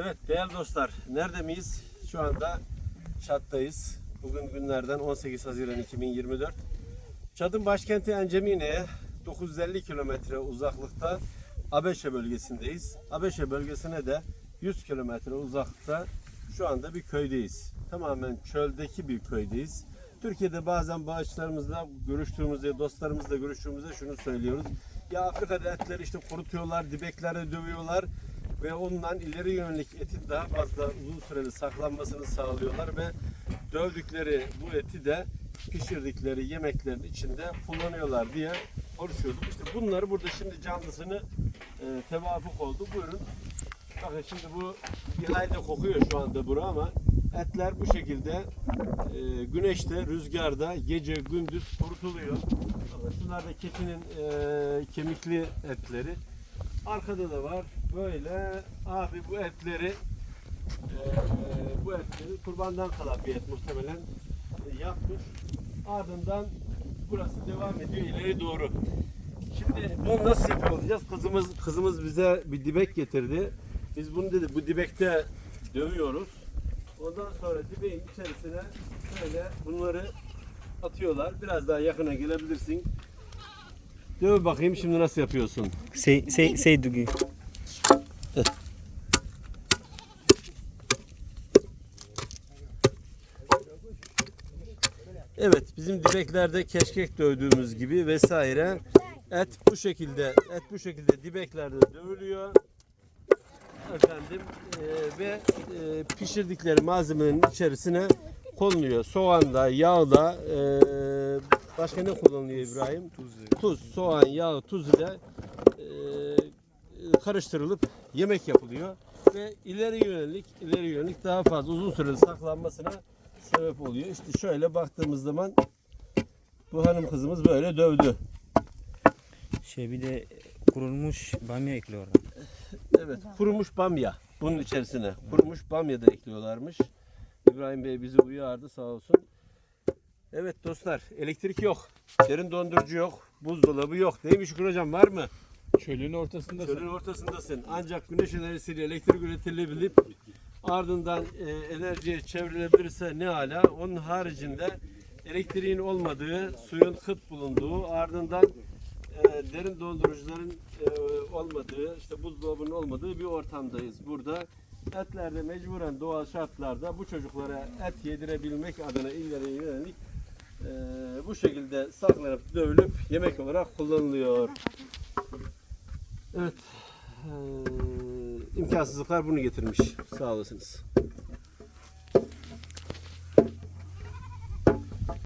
Evet değerli dostlar, nerede miyiz? Şu anda Çat'tayız. Bugün günlerden 18 Haziran 2024. Çat'ın başkenti Encemine'ye 950 kilometre uzaklıkta Abeşe bölgesindeyiz. Abeşe bölgesine de 100 kilometre uzaklıkta şu anda bir köydeyiz. Tamamen çöldeki bir köydeyiz. Türkiye'de bazen bağışlarımızla görüştüğümüzde, dostlarımızla görüştüğümüzde şunu söylüyoruz. Ya Afrika'da etleri işte kurutuyorlar, dibeklere dövüyorlar ve ondan ileri yönelik etin daha fazla uzun süreli saklanmasını sağlıyorlar ve dövdükleri bu eti de pişirdikleri yemeklerin içinde kullanıyorlar diye konuşuyorduk. İşte bunları burada şimdi canlısını e, tevafuk oldu. Buyurun. Bakın şimdi bu bir hayli kokuyor şu anda bura ama etler bu şekilde e, güneşte, rüzgarda gece gündüz kurutuluyor. Şunlar da keçinin e, kemikli etleri. Arkada da var. Böyle abi bu etleri e, bu etleri kurbandan kalan bir et muhtemelen e, yapmış. Ardından burası devam ediyor ileri doğru. Şimdi bunu nasıl yapıyor olacağız? Kızımız kızımız bize bir dibek getirdi. Biz bunu dedi bu dibekte dövüyoruz. Ondan sonra dibeğin içerisine şöyle bunları atıyorlar. Biraz daha yakına gelebilirsin. Döv bakayım şimdi nasıl yapıyorsun? Say say say Dugi. Evet bizim dibeklerde keşkek dövdüğümüz gibi vesaire et bu şekilde et bu şekilde dibeklerde dövülüyor efendim e, ve e, pişirdikleri malzemenin içerisine konuluyor. Soğanda, yağda e, başka ne kullanılıyor İbrahim? Tuz. Tuz, soğan, yağ, tuz ile e, karıştırılıp yemek yapılıyor ve ileri yönelik ileri yönelik daha fazla uzun süreli saklanmasına sebep oluyor. İşte şöyle baktığımız zaman bu hanım kızımız böyle dövdü. Şey bir de kurulmuş bamya ekliyorlar. Evet, kurumuş bamya bunun içerisine. Kurumuş bamya da ekliyorlarmış. İbrahim Bey bizi uyardı sağ olsun. Evet dostlar, elektrik yok. Derin dondurucu yok. Buzdolabı yok. Değil mi Şükür Hocam var mı? Çölün ortasındasın. Çölün ortasındasın. Ancak güneş enerjisiyle elektrik üretilebilip ardından e, enerjiye çevrilebilirse ne hala. Onun haricinde elektriğin olmadığı, suyun kıt bulunduğu, ardından e, derin dondurucuların e, olmadığı, işte buzdolabının olmadığı bir ortamdayız burada. Etlerde mecburen doğal şartlarda bu çocuklara et yedirebilmek adına ileri yönelik e, bu şekilde saklanıp dövülüp yemek olarak kullanılıyor. Evet. Eee imkansızlıklar bunu getirmiş. Sağ olasınız.